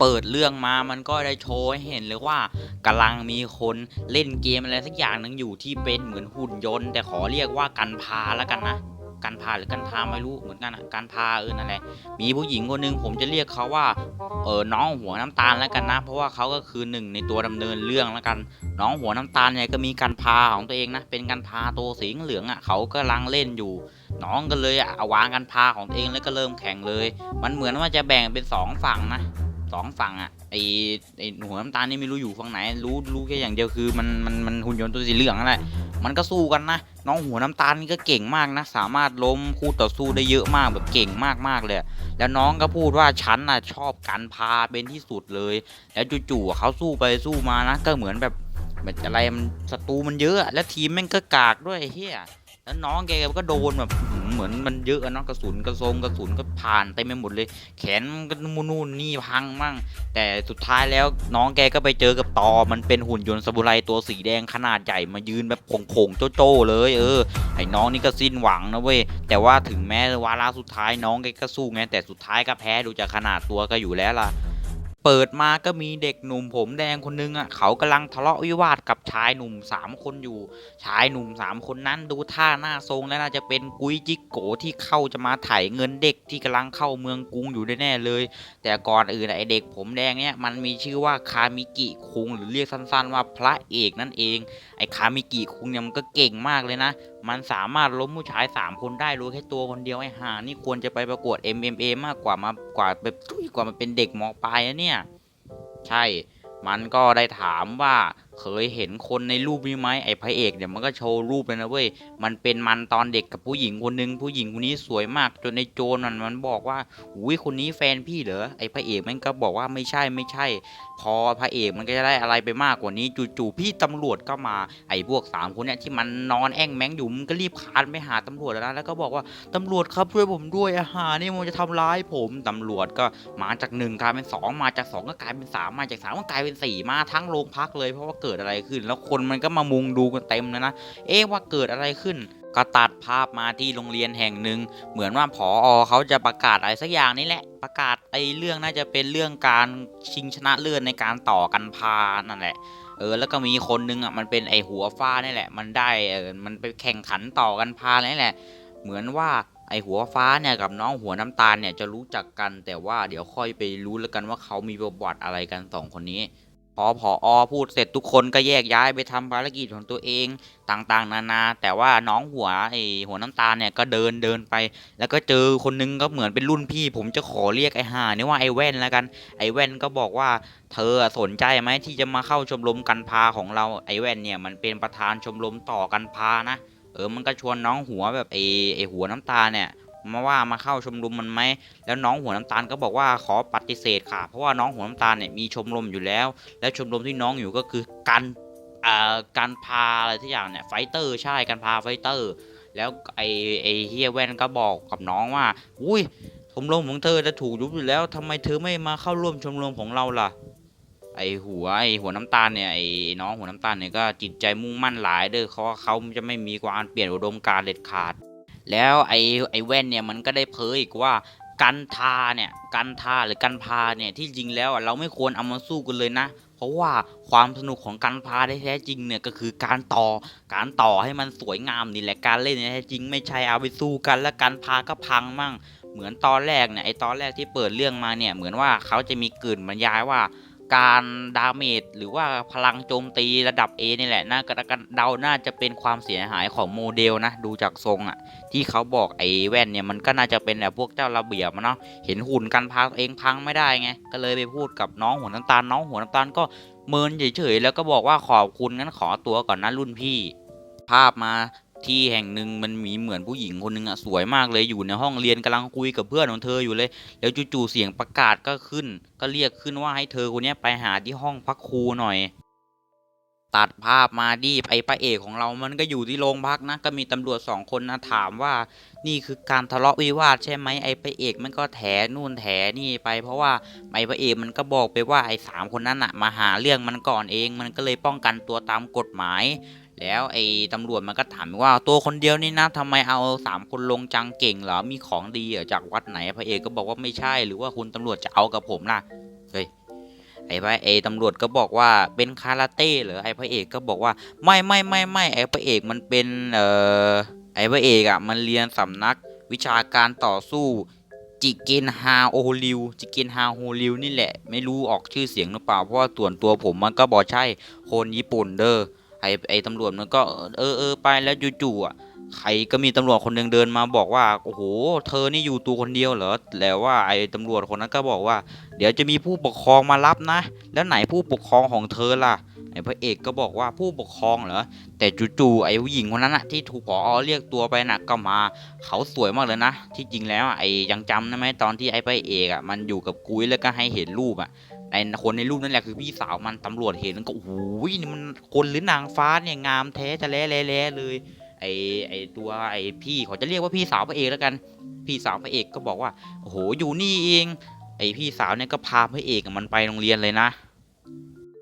เปิดเรื่องมามันก็ได้โชว์ให้เห็นเลยว่ากำลังมีคนเล่นเกมอะไรสักอย่างหนึงอยู่ที่เป็นเหมือนหุ่นยนต์ แต่ขอเรียกว่ากันพาแล้วกันนะกันพาหรือกันพาไม่รู้เหมือนกันกันพาเออนั่นแหละมีผู้หญิงคนหนึ่งผมจะเรียกเขาว่าเออน้องหัวน้ำตาลแล้วกันนะ เพราะว่าเขาก็คือหนึ่งในตัวดำเนินเรื่องแล้วกัน น้องหัวน้ำตาลเนี่ยก็มีกันพาของตัวเองนะเป็นกันพาตัวสีเหลืองอะเขากำลังเล่นอยู่ น้องก็เลยอะเอาวางกันพาของตัวเองแล้วก็เริ่มแข่งเลย มันเหมือนว่าจะแบ่งเป็นสองฝั่งนะ สองฝั่งอะไอไอหัวน้ำตาลนี่ไม่รู้อยู่ฝั่งไหน รู้รู้แค่อย่างเดียวคือมันมันมันหุ่นยนต์ตัวสีเหลืองนั่นแหละมันก็สู้กันนะ น้องหัวน้ำตาลนี่ก็เก่งมากนะ สามารถล้มคู่ต่อสู้ได้เยอะมากแบบเก่งมากๆเลย แล้วน้องก็พูดว่าฉันน่ะชอบกันพาเป็นที่สุดเลย แล้วจู่ๆเขาสู้ไปสู้มานะ ก็เหมือนแบบแบบอะไรมันศัตรูมันเยอะ แล้วทีมแม่งก็กากด้วยเฮีย แล้วน้องแกก็โดนแบบเหมือนมันเยอะอะเนาะกระสุนกระทรงกระสุนก็ผ่านเต็มไปหมดเลย แขนมันก็นู่นนี่พังมั่ง แต่สุดท้ายแล้วน้องแกก็ไปเจอกับตอมันเป็นหุ่นยนต์ซาบูไรตัวสีแดงขนาดใหญ่มายืนแบบโผงๆโจ้ๆเลยเออไอ้น้องนี่ก็สิ้นหวังนะเว้ยแต่ว่าถึงแม้วาระสุดท้ายน้องแกก็สู้ไงแต่สุดท้ายก็แพ้ดูจากขนาดตัวก็อยู่แล้วล่ะ เปิดมาก็มีเด็กหนุ่มผมแดงคนนึงอะเขากำลังทะเลาะวิวาทกับชายหนุ่มสามคนอยู่ ชายหนุ่มสามคนนั้นดูท่าหน้าทรงแล้วน่าจะเป็นกุยจิกโกที่เข้าจะมาไถ่ายเงินเด็กที่กำลังเข้าเมืองกรุงอยู่แน่เลย แต่ก่อนอื่นไอเด็กผมแดงเนี่ยมันมีชื่อว่าคามิกิคุงหรือเรียกสั้นๆว่าพระเอกนั่นเองไอคามิกิคุงเนี่ยมันก็เก่งมากเลยนะ มันสามารถล้มผู้ชาย 3 คนได้รู้แค่ตัวคนเดียวไอ้ห่านี่ควรจะไปประกวด MMA มากกว่ามากว่าแบบกว่ามันเป็นเด็กมอปลายนะเนี่ย ใช่ มันก็ได้ถามว่า เคยเห็นคนในรูปนี้ไหมไอ้พระเอกเนี่ยมันก็โชว์รูปเลยนะเว้ยมันเป็นมันตอนเด็กกับผู้หญิงคนหนึ่งผู้หญิงคนนี้สวยมากจนในโจรมันมันบอกว่าอุ้ยคนนี้แฟนพี่เหรอไอ้พระเอกมันก็บอกว่าไม่ใช่ไม่ใช่ พอพระเอกมันก็จะได้อะไรไปมากกว่านี้จู่ๆพี่ตำรวจก็มาไอ้พวกสามคนเนี่ยที่มันนอนแอ่งแมงอยู่มันก็รีบคานไปหาตำรวจแล้วนะแล้วก็บอกว่าตำรวจครับช่วยผมด้วยอาหารนี่มันจะทำร้ายผมตำรวจก็มาจากหนึ่งกลายเป็นสองมาจากสองก็กลายเป็นสามมาจากสามก็กลายเป็นสี่มาทั้งโรงพักเลยเพราะว่าเกิดิดอะไรขึ้น แล้วคนมันก็มามุงดูกันเต็มเลยนะ เอ๊ะว่าเกิดอะไรขึ้นก็ตัดภาพมาที่โรงเรียนแห่งหนึ่ง เหมือนว่าผออเขาจะประกาศอะไรสักอย่างนี่แหละ ประกาศไอ้เรื่องน่าจะเป็นเรื่องการชิงชนะเลิศในการต่อกันพานั่นแหละ เออ แล้วก็มีคนนึงอะมันเป็นไอ้หัวฟ้านี่แหละ มันได้เออมันไปแข่งขันต่อกันพานี่แหละ เหมือนว่าไอ้หัวฟ้าเนี่ยกับน้องหัวน้ำตาลเนี่ยจะรู้จักกัน แต่ว่าเดี๋ยวค่อยไปรู้แล้วกันว่าเขามีประวัติอะไรกันสองคนนี้ พอผออพูดเสร็จทุกคนก็แยกย้ายไปทำภารกิจของตัวเองต่างๆ นานา แต่ว่าน้องหัวไอหัวน้ำตาลเนี่ยก็เดินเดินไป แล้วก็เจอคนนึงก็เหมือนเป็นรุ่นพี่ ผมจะขอเรียกไอห่านี่ว่าไอแว่นแล้วกันไอแว่นก็บอกว่าเธอสนใจไหมที่จะมาเข้าชมรมกันพาของเราไอแว่นเนี่ยมันเป็นประธานชมรมต่อกันพานะเออมันก็ชวนน้องหัวแบบไอไอหัวน้ำตาลเนี่ย มาว่ามาเข้าชมรมมันไหมแล้วน้องหัวน้ำตาลก็บอกว่าขอปฏิเสธค่ะ เพราะว่าน้องหัวน้ำตาลเนี่ยมีชมรมอยู่แล้ว และชมรมที่น้องอยู่ก็คือการอ่าการพาอะไรทุกอย่างเนี่ยไฟเตอร์ใช่การพาไฟเตอร์ แล้วไอไอเฮียแว่นก็บอกกับน้องว่า อุ้ยชมรมของเธอจะถูกยุบอยู่แล้วทำไมเธอไม่มาเข้าร่วมชมรมของเราล่ะไอหัวไอหัวน้ำตาลเนี่ยไอไอ้น้องหัวน้ำตาลเนี่ยก็จิตใจมุ่งมั่นหลายเด้อเขาะเขาจะไม่มีการเปลี่ยนอุดมการเด็ดขาด แล้วไอ้ไอ้แว่นเนี่ยมันก็ได้เผยอีกว่ากันทาเนี่ยกันทาหรือกันพาเนี่ยที่จริงแล้วอะเราไม่ควรเอามาสู้กันเลยนะ เพราะว่าความสนุกของการพาได้แท้จริงเนี่ยก็คือการต่อการต่อให้มันสวยงามนี่แหละการเล่นเนี่ยแท้จริงไม่ใช่เอาไปสู้กัน แล้วการพาก็พังมั่ง เหมือนตอนแรกเนี่ยไอตอนแรกที่เปิดเรื่องมาเนี่ยเหมือนว่าเขาจะมีกลืนบรรยายว่า การดาเมจหรือว่าพลังโจมตีระดับ A นี่แหละน่าก็เดาน่าจะเป็นความเสียหายของโมเดลนะ ดูจากทรงอะที่เขาบอกไอ้แว่นเนี่ยมันก็น่าจะเป็นแบบพวกเจ้าระเบียบอะเนาะเห็นหุ่นกันพาตัวเองพังไม่ได้ไง ก็เลยไปพูดกับน้องหัวน้ำตาลน้องหัวน้ำตาลก็เมินเฉยๆแล้วก็บอกว่าขอบคุณงั้นขอตัวก่อนนะรุ่นพี่ ภาพมา ที่แห่งหนึ่งมันมีเหมือนผู้หญิงคนหนึ่งอะสวยมากเลยอยู่ในห้องเรียนกำลังคุยกับเพื่อนของเธออยู่เลย แล้วจู่ๆเสียงประกาศก็ขึ้น ก็เรียกขึ้นว่าให้เธอคนนี้ไปหาที่ห้องพักครูหน่อย ตัดภาพมาดิไอ้พระเอกของเรามันก็อยู่ที่โรงพักนะ ก็มีตำรวจสองคนนะถามว่า นี่คือการทะเลาะวิวาทใช่ไหมไอ้พระเอกมันก็แถนู่นแถนี่ไป เพราะว่าไอ้พระเอกมันก็บอกไปว่าไอ้สามคนนั้นอะมาหาเรื่องมันก่อนเอง มันก็เลยป้องกันตัวตามกฎหมาย แล้วไอ้ตำรวจมันก็ถามว่าตัวคนเดียวนี่นะทำไมเอาสามคนลงจังเก่งเหรอมีของดีเหรอจากวัดไหนพระเอกก็บอกว่าไม่ใช่หรือว่าคุณตำรวจจะเอากับผมล่ะเฮ้ยไอ้พระไอ้ตำรวจก็บอกว่าเป็นคาราเต้เหรอไอ้พระเอกก็บอกว่าไม่ไม่ไม่ไม่ไอ้พระเอกมันเป็นเอ่อไอ้พระเอกอะมันเรียนสำนักวิชาการต่อสู้จิเกนฮาโอริวจิเกนฮาโฮริวนี่แหละ ไม่รู้ออกชื่อเสียงหรือเปล่าเพราะว่าส่วนตัวผมมันก็บอกใช่คนญี่ปุ่นเด้อ ไอ้ไอ้ตำรวจมันก็เออเออไปแล้วจู่ๆอะใครก็มีตำรวจคนหนึ่งเดินมาบอกว่าโอ้โหเธอนี่อยู่ตัวคนเดียวเหรอแล้วว่าไอ้ตำรวจคนนั้นก็บอกว่า เดี๋ยวจะมีผู้ปกครองมารับนะ แล้วไหนผู้ปกครองของเธอล่ะไอ้พระเอกก็บอกว่าผู้ปกครองเหรอแต่จู่ๆไอ้ผู้หญิงคนนั้นอะที่ถูกผอเรียกตัวไปน่ะก็มา เขาสวยมากเลยนะ ที่จริงแล้วไอ้ยังจำได้ไหมตอนที่ไอ้พระเอกอะมันอยู่กับกุ้ยแล้วก็ให้เห็นรูปอะ ไอ้คนในรูปนั่นแหละคือพี่สาวมันตำรวจเห็นก็โอ้โหนี่มันคนหรือนางฟ้าเนี่ยงามแท้จะแล้แล้แล้เลย ไอ้ไอ้ตัวไอ้พี่เขาจะเรียกว่าพี่สาวพระเอกแล้วกัน พี่สาวพระเอกก็บอกว่าโอ้โหอยู่นี่เอง ไอ้พี่สาวเนี่ยก็พาพระเอกมันไปโรงเรียนเลยนะ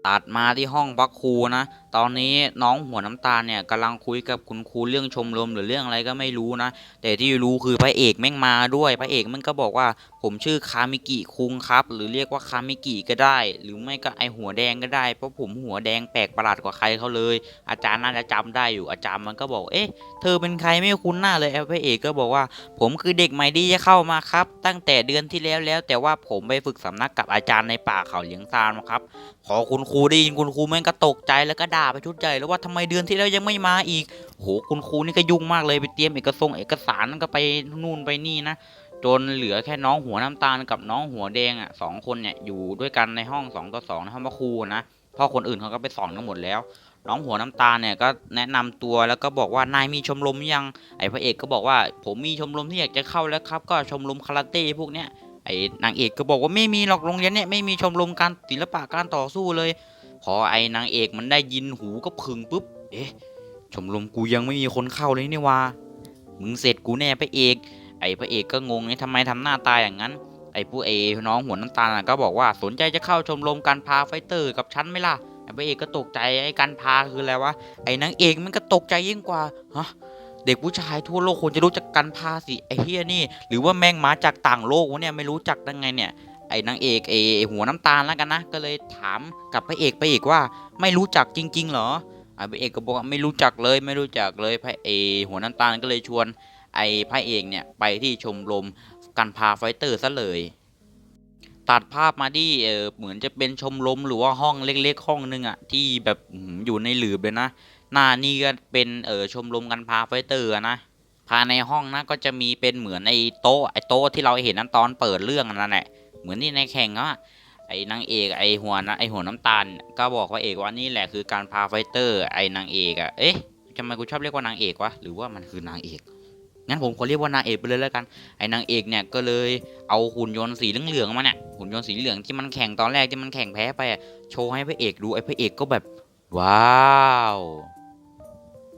ตัดมาที่ห้องพักครูนะตอนนี้น้องหัวน้ำตาลเนี่ยกำลังคุยกับคุณครูเรื่องชมรมหรือเรื่องอะไรก็ไม่รู้นะ แต่ที่รู้คือพระเอกแม่งมาด้วยพระเอกมันก็บอกว่า ผมชื่อคามิกิคุงครับ หรือเรียกว่าคามิกิก็ได้ หรือไม่ก็ไอหัวแดงก็ได้เพราะผมหัวแดงแปลกประหลาดกว่าใครเขาเลย อาจารย์น่าจะจำได้อยู่อาจารย์มันก็บอกเอ๊ะเธอเป็นใครไม่คุ้นหน้าเลยไอพระเอกก็บอกว่า ผมคือเด็กใหม่ที่จะเข้ามาครับ ตั้งแต่เดือนที่แล้วแล้ว แต่ว่าผมไปฝึกสำนักกับอาจารย์ในป่าเขาเลี้ยงซานครับพอคุณครูได้ยินคุณครูแม่งก็ตกใจแล้วก็ด่าไปชุดใหญ่แล้วว่าทำไมเดือนที่แล้วยังไม่มาอีกโหคุณครูนี่ก็ยุ่งมากเลยไปเตรียมเอกสงเอกสารก็ไปนู่นไปนี่นะจนเหลือแค่น้องหัวน้ำตาลกับน้องหัวแดงอะสองคนเนี่ยอยู่ด้วยกันในห้องสองต่อสองในห้องพระครูนะพราะคนอื่นเขาก็ไปสอนกันหมดแล้ว น้องหัวน้ำตาลเนี่ยก็แนะนำตัวแล้วก็บอกว่านายมีชมรมยังไอ้พระเอกก็บอกว่า ผมมีชมรมที่อยากจะเข้าแล้วครับ ก็ชมรมคาราเต้พวกเนี้ยไอ้นางเอกก็บอกว่าไม่มีหรอกโรงเรียนเนี่ยไม่มีชมรมการศิลปะการต่อสู้เลย พอไอ้นางเอกมันได้ยินหูก็พึงปุ๊บ เอ๊ะ ชมรมกูยังไม่มีคนเข้าเลยนี่วะมึงเสร็จกูแน่พระเอก ไอ้พระเอกก็งงนี่ทำไมทำหน้าตายอย่างนั้น ไอ้ผู้เอน้องหัวน้ำตาลก็บอกว่าสนใจจะเข้าชมรมการพาไฟเตอร์กับฉันไหมล่ะ ไอ้พระเอกก็ตกใจไอ้การพาคืออะไรวะ ไอ้นางเอกมันก็ตกใจยิ่งกว่า ฮะเด็กผู้ชายทั่วโลกควรจะรู้จักกันพาสิไอ้เฮียนี่ หรือว่าแม่งมาจากต่างโลกวะเนี่ยไม่รู้จักได้ไงเนี่ย ไอ้นางเอกไอ้หัวน้ำตาลแล้วกันนะ ก็เลยถามกับพระเอกพระเอกว่าไม่รู้จักจริง ๆ เหรอไอ้พระเอกก็บอกว่าไม่รู้จักเลยไม่รู้จักเลยพระเอกหัวน้ำตาลก็เลยชวน ไอ้พระเอกเนี่ยไปที่ชมรมกันพาไฟเตอร์ซะเลยตัดภาพมาที่เออเหมือนจะเป็นชมรมหรือว่าห้องเล็ก ๆ ห้องนึงอะที่แบบอยู่ในหลืบเลยนะหน้านี่ก็เป็นเออชมรมกันพาไฟเตอร์นะภายในห้องนะก็จะมีเป็นเหมือนไอ้โต๊ะไอ้โต๊ะที่เราเห็นนั้นตอนเปิดเรื่องนั่นแหละ มือนที่ในแข่งอะไอ้นางเอกไอ้หัวนะไอ้หัวน้ำตาล ก็บอกว่าเอกว่านี่แหละคือการพาไฟเตอร์ ไอ้นางเอกอะเอ๊ะทำไมกูชอบเรียกว่านางเอกวะหรือว่ามันคือนางเอกงั้นผมขอเรียกว่านางเอกไปเลยแล้วกันไอ้นางเอกเนี่ยก็เลยเอาหุ่นยนต์สีเหลืองๆมาเนี่ยหุ่นยนต์สีเหลืองที่มันแข่งตอนแรกที่มันแข่งแพ้ไปโชว์ให้พระเอกดูไอ้พระเอกก็แบบว้าว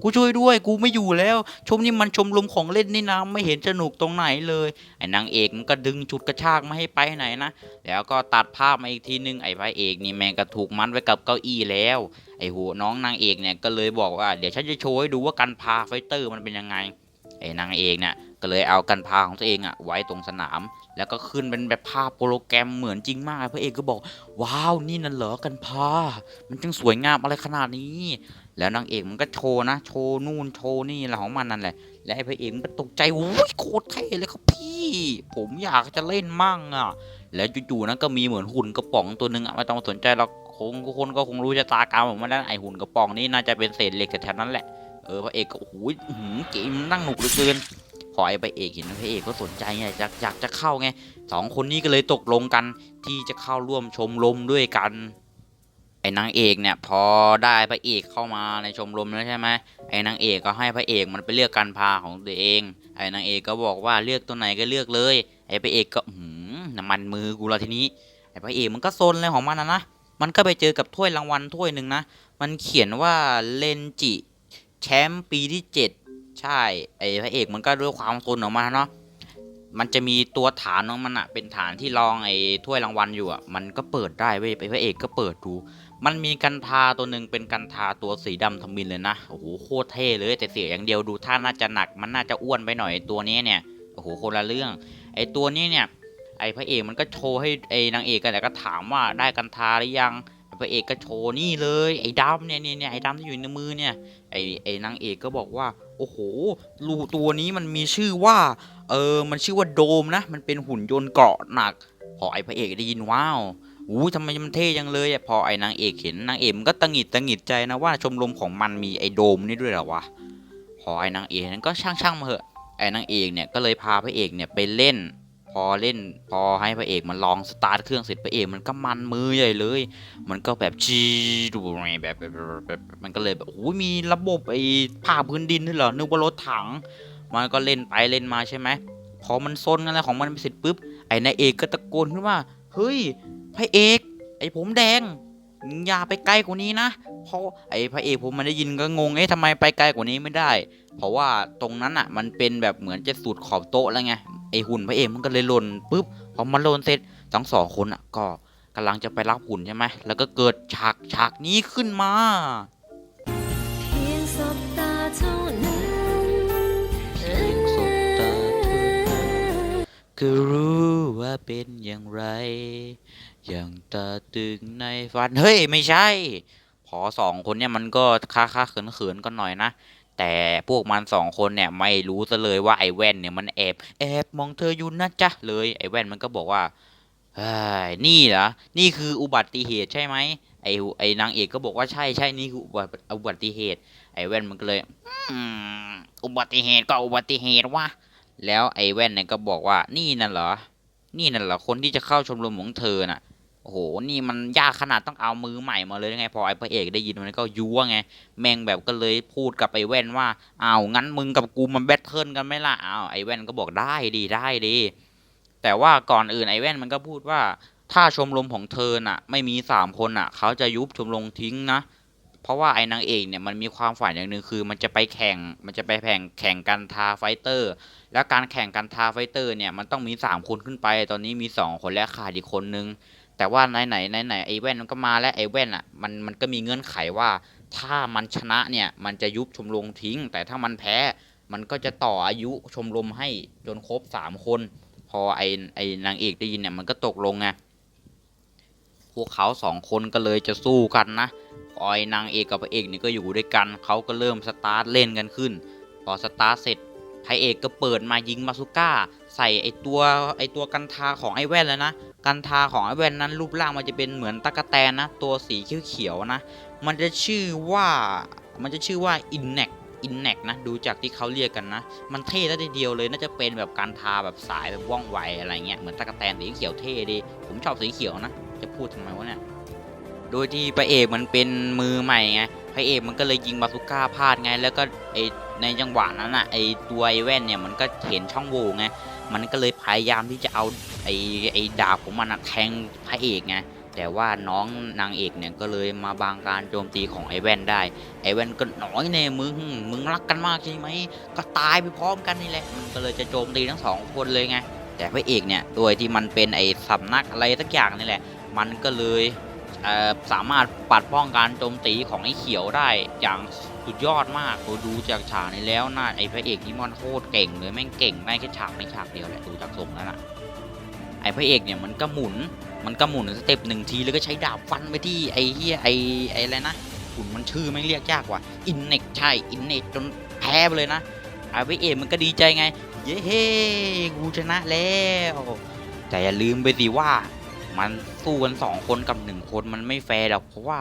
กูช่วยด้วย กูไม่อยู่แล้ว ชมนี่มันชมรมของเล่นนี่นะไม่เห็นสนุกตรงไหนเลยไอ้นางเอกมันก็ดึงฉุดกระชากไม่ให้ไปไหนนะแล้วก็ตัดภาพมาอีกทีนึงไอ้พระเอกนี่แมงก็ถูกมัดไว้กับเก้าอี้แล้วไอ้หัวน้องนางเอกเนี่ยก็เลยบอกว่าเดี๋ยวฉันจะโชว์ให้ดูว่าการพาไฟเตอร์มันเป็นยังไงไอ้นางเอกเนี่ยก็เลยเอากันพาของตัวเองอะไว้ตรงสนาม แล้วก็ขึ้นเป็นแบบภาพโปรแกรมเหมือนจริงมากพระเอกก็บอก ว้าวนี่นั่นเหรอกันพา มันจึงสวยงามอะไรขนาดนี้ แล้วนางเอกมันก็โชว์นะ โชว์นู่นโชว์นี่อะไรของมันนั่นแหละ และไอ้พระเอกมันก็ตกใจโอ้ยโคตรเท่เลยครับพี่ ผมอยากจะเล่นมั่งอะ แล้วจู่ๆนั้นก็มีเหมือนหุ่นกระป๋องตัวหนึ่งอะไม่ต้องสนใจหรอกคงคนก็คงรู้ชะตากรรมของมันแล้วไอ้หุ่นกระป๋องนี่น่าจะเป็นเศษเหล็กแถวๆนั้นแหละ เออพระเอกก็โอ้โหเกมนั่งหนุกเหลือเกินพอไอ้พระเอกเห็นพระเอกก็สนใจไงอยากอยากจะเข้าไงสองคนนี้ก็เลยตกลงกันที่จะเข้าร่วมชมรมด้วยกัน ไอ้นางเอกเนี่ยพอได้พระเอกเข้ามาในชมรมแล้วใช่ไหมไอ้นางเอกก็ให้พระเอกมันไปเลือกการพาของตัวเอง ไอ้นางเอกก็บอกว่าเลือกตัวไหนก็เลือกเลย ไอ้พระเอกก็หืมน้ำมันมือกูละทีนี้ ไอ้พระเอกมันก็ซนเลยของมันนะนะ มันก็ไปเจอกับถ้วยรางวัลถ้วยหนึ่งนะ มันเขียนว่าเลนจิแชมป์ปีที่เจ็ดใช่ ไอ้พระเอกมันก็ด้วยความซนของมันเนาะ มันจะมีตัวฐานของมันอะเป็นฐานที่รองไอ้ถ้วยรางวัลอยู่อะมันก็เปิดได้เว้ยไอ้พระเอกก็เปิดดู มันมีกันทาตัวหนึ่งเป็นกันทาตัวสีดำทมินเลยนะโอ้โหโคตรเท่เลยแต่เสียอย่างเดียวดูท่าน่าจะหนักมันน่าจะอ้วนไปหน่อยตัวนี้เนี่ยโอ้โหคนละเรื่อง ไอ้ตัวนี้เนี่ยไอ้พระเอกมันก็โชว์ให้ไอ้นางเอกกันแต่ก็ถามว่าได้กันทาหรือยังพระเอกก็โชว์นี่เลยไอ้ดำเนี่ยเนี่ยเนี่ยไอ้ดำที่อยู่ในมือเนี่ยไอ้ไอ้นางเอกก็บอกว่า โอ้โหรูตัวนี้มันมีชื่อว่า เออ มันชื่อว่าโดมนะ มันเป็นหุ่นยนต์เกราะหนัก พอไอ้พระเอกได้ยินว้าวอู้ทำไมมันเท่จังเลยอะพอไอ้นางเอกเห็นนางเอกมันก็ตังหงิดตังหงิดใจนะว่าชมรมของมันมีไอ้โดมนี่ด้วยเหรอวะ พอไอ้นางเอกนั้นก็ช่างช่างมาเหอะ ไอ้นางเอกเนี่ยก็เลยพาพระเอกเนี่ยไปเล่น พอเล่น พอให้พระเอกมันลองสตาร์ทเครื่องเสร็จพระเอกมันก็มันมือใหญ่เลย มันก็แบบจีดูแบบแบบแบบแบบมันก็เลยแบบโอ้ยมีระบบไอ้ผ่าพื้นดินด้วยเหรอนึกว่ารถถัง มันก็เล่นไปเล่นมาใช่ไหมพอมันซนอะไรของมันไปเสร็จปุ๊บไอ้นายเอกก็ตะโกนขึ้นว่าเฮ้ยพระเอกไอ้ผมแดงอย่าไปไกลกว่านี้นะเพราะไอ้พระเอกผมมันได้ยินก็งงเอ๊ะทำไมไปไกลกว่านี้ไม่ได้ เพราะว่าตรงนั้นอะ มันเป็นแบบเหมือนจะสุดขอบโต๊ะแล้วไงไอหุ่นพระเอกมันก็เลยหล่นปุ๊บพอมันหล่นเสร็จทั้งสองคนอะก็กำลังจะไปรับหุ่นใช่ไหมแล้วก็เกิดฉากฉากนี้ขึ้นมา ก็รู้ว่าเป็นอย่างไร อย่างตาตึงในฝัน เฮ้ย ไม่ใช่ พอสองคนเนี่ยมันก็ค่าค่าเขินเขินกันหน่อยนะ แต่พวกมันสองคนเนี่ยไม่รู้ซะเลยว่าไอ้แว่นเนี่ยมันแอบแอบมองเธออยู่นะจ๊ะเลยไอ้แว่นมันก็บอกว่าเฮ้ยนี่เหรอ นี่คืออุบัติเหตุใช่ไหมไอ้ไอ้นางเอกก็บอกว่าใช่ใช่นี่คืออุบัติอุบัติเหตุ ไอ้แว่นมันก็เลยอืมอุบัติเหตุก็อุบัติเหตุวะ แล้วไอ้แว่นเนี่ยก็บอกว่านี่น่ะเหรอ นี่น่ะเหรอคนที่จะเข้าชมรมของเธอน่ะโอ้โห นี่มันยากขนาดต้องเอามือใหม่มาเลยไง พอไอ้พระเอกได้ยินมันก็ยั่วไง แมงแบบก็เลยพูดกับไอ้แว่นว่า เอางั้นมึงกับกูมันแบทเทิลกันไหมล่ะอ้าไอ้แว่นก็บอกได้ดีได้ดี แต่ว่าก่อนอื่นไอ้แว่นมันก็พูดว่า ถ้าชมรมของเธอน่ะ ไม่มีสามคนน่ะ เขาจะยุบชมรมทิ้งนะ เพราะว่าไอ้นางเอกเนี่ยมันมีความฝันอย่างหนึ่งคือมันจะไปแข่งมันจะไปแข่งแข่งกันทาไฟเตอร์ แล้วการแข่งกันทาไฟเตอร์เนี่ยมันต้องมีสามคนขึ้นไป ตอนนี้มีสองคนและขาดอีกคนนึง แต่ว่าไหนไหนไหนไหนไอ้แว่นมันก็มาแล้วไอ้แว่นอะมันมันก็มีเงื่อนไขว่า ถ้ามันชนะเนี่ยมันจะยุบชมรมทิ้ง แต่ถ้ามันแพ้มันก็จะต่ออายุชมรมให้จนครบสามคน พอไอ้ไอ้นางเอกได้ยินเนี่ยมันก็ตกลงไง พวกเขาสองคนก็เลยจะสู้กันนะอไอนางเอกกับพระเอกนี่ก็อยู่ด้วยกัน เขาก็เริ่มสตาร์ทเล่นกันขึ้น พอสตาร์ทเสร็จพระเอกก็เปิดมายิงมาซุก้า ใส่ไอตัวไอตัวกันทาของไอแว่นแล้วนะ กันทาของไอแว่นนั้นรูปร่างมันจะเป็นเหมือนตะกะแตนนะ ตัวสีเขียวๆนะ มันจะชื่อว่ามันจะชื่อว่าอินเน็กอินเน็กนะ ดูจากที่เขาเรียกกันนะ มันเท่แล้วทีเดียวเลย น่าจะเป็นแบบการทาแบบสายแบบว่องไวอะไรเงี้ย เหมือนตะกะแตนสีเขียวเท่ดี ผมชอบสีเขียวนะ จะพูดทำไมวะเนี่ย โดยที่พระเอกมันเป็นมือใหม่ไง พระเอกมันก็เลยยิงบาซูก้าพลาดไง แล้วก็ไอในจังหวะนั้นอะไอตัวไอแว่นเนี่ยมันก็เห็นช่องโหว่ไง มันก็เลยพยายามที่จะเอาไอไอดาบของมันแทงพระเอกไง แต่ว่าน้องนางเอกเนี่ยก็เลยมาบางการโจมตีของไอแว่นได้ ไอแว่นก็หน้อยแน่มึง มึงรักกันมากใช่ไหม ก็ตายไปพร้อมกันนี่แหละ มันก็เลยจะโจมตีทั้งสองคนเลยไงแต่พระเอกเนี่ยโดยที่มันเป็นไอ้สำนักอะไรสักอย่างนี่แหละ มันก็เลยเสามารถปัดป้องการโจมตีของไอ้เขียวได้อย่างสุดยอดมากโอ้ดูจากฉากนี้แล้วนะไอ้พระเอกนี่มันโคตรเก่งเลยแม่งเก่งได้แค่ฉากไม่ฉากเดียวแหละดูจากทรงแล้วนะไอ้พระเอกเนี่ยมันก็หมุนมันก็หมุนสเต็ปหนึ่งทีแล้วก็ใช้ดาบฟันไปที่ไอ้เฮียไอ้ไอ้อะไรนะหุ่นมันชื่อไม่เรียกยากกว่าอินเน็กใช่อินเน็กจนแพ้ไปเลยนะไอ้พระเอกมันก็ดีใจไง เย้เฮ้กูชนะแล้วแต่อย่าลืมไปสิว่า มันสู้กันสองคนกับหนึ่งคนมันไม่แฟร์หรอกเพราะว่า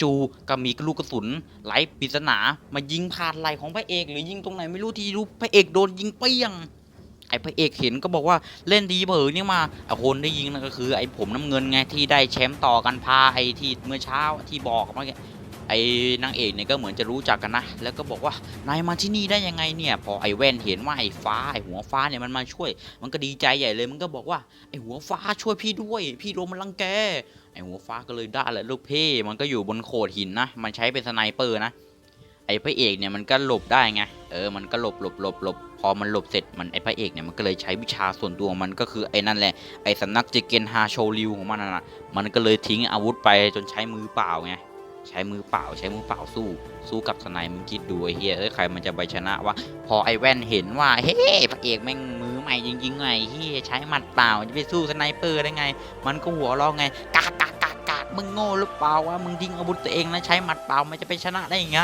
จู่ๆก็มีลูกกระสุนไหลปริศนามายิงผ่านไหลของพระเอกหรือยิงตรงไหนไม่รู้ที่รู้พระเอกโดนยิงเปี้ยงไอ้พระเอกเห็นก็บอกว่าเล่นดีเบอร์นี่มาไอ้คนได้ยิงนั่นก็คือไอ้ผมน้ำเงินไงที่ได้แชมป์ต่อกันพาไอ้ที่เมื่อเช้าที่บอกเมื่อกี้ ไอ้นางเอกเนี่ยก็เหมือนจะรู้จักกันนะ แล้วก็บอกว่านายมาที่นี่ได้ยังไงเนี่ย พอไอ้แว่นเห็นว่าไอ้ฟ้าไอ้หัวฟ้าเนี่ยมันมาช่วย มันก็ดีใจใหญ่เลย มันก็บอกว่าไอ้หัวฟ้าช่วยพี่ด้วย พี่โดนมันรังแก ไอ้หัวฟ้าก็เลยได้แหละลูกเพ่มันก็อยู่บนโขดหินนะ มันใช้เป็นสไนเปอร์นะ ไอ้พระเอกเนี่ยมันก็หลบได้ไง เออ มันก็หลบหลบหลบหลบพอมันหลบเสร็จ มันไอ้พระเอกเนี่ยมันก็เลยใช้วิชาส่วนตัวมันก็คือไอ้นั่นแหละ ไอ้สำนักเจเกนฮาโชริวของมันน่ะ มันก็เลยทิ้งอาวุธไปจนใช้มือเปล่าไง ใช้มือเปล่าใช้มือเปล่าสู้ สู้กับสไนมึงคิดดูไอ้เฮียเอ้ยใครมันจะไปชนะวะพอไอ้แว่นเห็นว่าเฮ้พระเอกแม่งมือใหม่จริงๆไงที่ใช้หมัดเปล่าจะไปสู้สไนเปอร์ได้ไง มันก็หัวเราะไงกากกากกากกากมึงโง่หรือเปล่าวะมึงทิ้งอาวุธตัวเองแล้วใช้หมัดเปล่ามันจะไปชนะได้ไง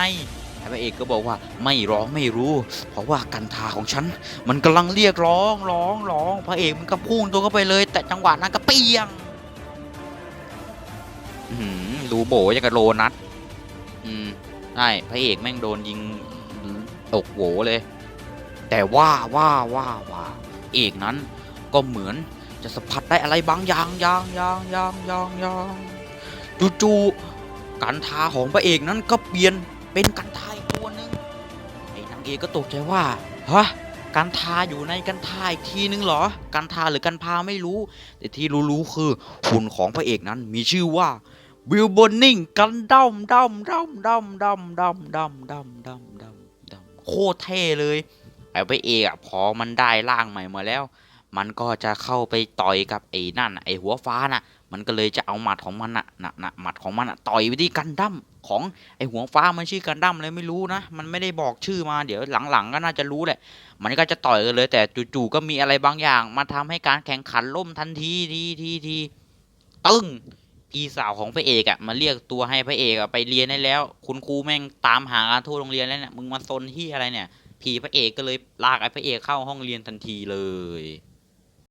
พระเอกก็บอกว่าไม่ร้องไม่รู้ เพราะว่ากันทาของฉัน มันกำลังเรียกร้องร้องร้อง พระเอกมันก็พุ่งตัวเข้าไปเลย แต่จังหวะนั้นก็เปียง อื้อ หือรูโบยังกับโลนัดอืมใช่พระเอกแม่งโดนยิงตกโหวเลย แต่ว่าว่าว่าว่าเอกนั้นก็เหมือนจะสัมผัสได้อะไรบางอย่างอย่างอย่างอย่างอย่างอย่างจู่ๆกันทาของพระเอกนั้นก็เปลี่ยนเป็นกันทาอีกตัวหนึ่งไอ้นางเอกก็ตกใจว่าฮะกันทาอยู่ในกันทาอีกทีนึงเหรอ กันทาหรือกันพาไม่รู้ แต่ที่รู้ๆคือหุ่นของพระเอกนั้นมีชื่อว่า วิลบอนนิงกันดัมดัมดัมดัมดัมดัมดัมดัมดัมดัมดัมโคตรเท่เลยไอ้พระเอกอะพอมันได้ร่างใหม่มาแล้ว มันก็จะเข้าไปต่อยกับไอ้นั่นไอ้หัวฟ้าน่ะ มันก็เลยจะเอาหมัดของมันน่ะน่ะน่ะหมัดของมันน่ะต่อยไปที่กันดั้มของไอ้หัวฟ้ามันชื่อกันดั้มเลยไม่รู้นะ มันไม่ได้บอกชื่อมาเดี๋ยวหลังๆ ก็น่าจะรู้แหละ มันก็จะต่อยกันเลย แต่จู่ๆก็มีอะไรบางอย่าง มาทำให้การแข่งขันล่มทันทีทีทีทีตึ้งีสาวของพระเอกอะมาเรียกตัวให้พระเอกอะไปเรียนได้แล้ว คุณครูแม่งตามหากันทั่วโรงเรียนแล้วเนี่ยมึงมาซนที่อะไรเนี่ยผีพระเอกก็เลยลากไอ้พระเอกเข้าห้องเรียนทันทีเลย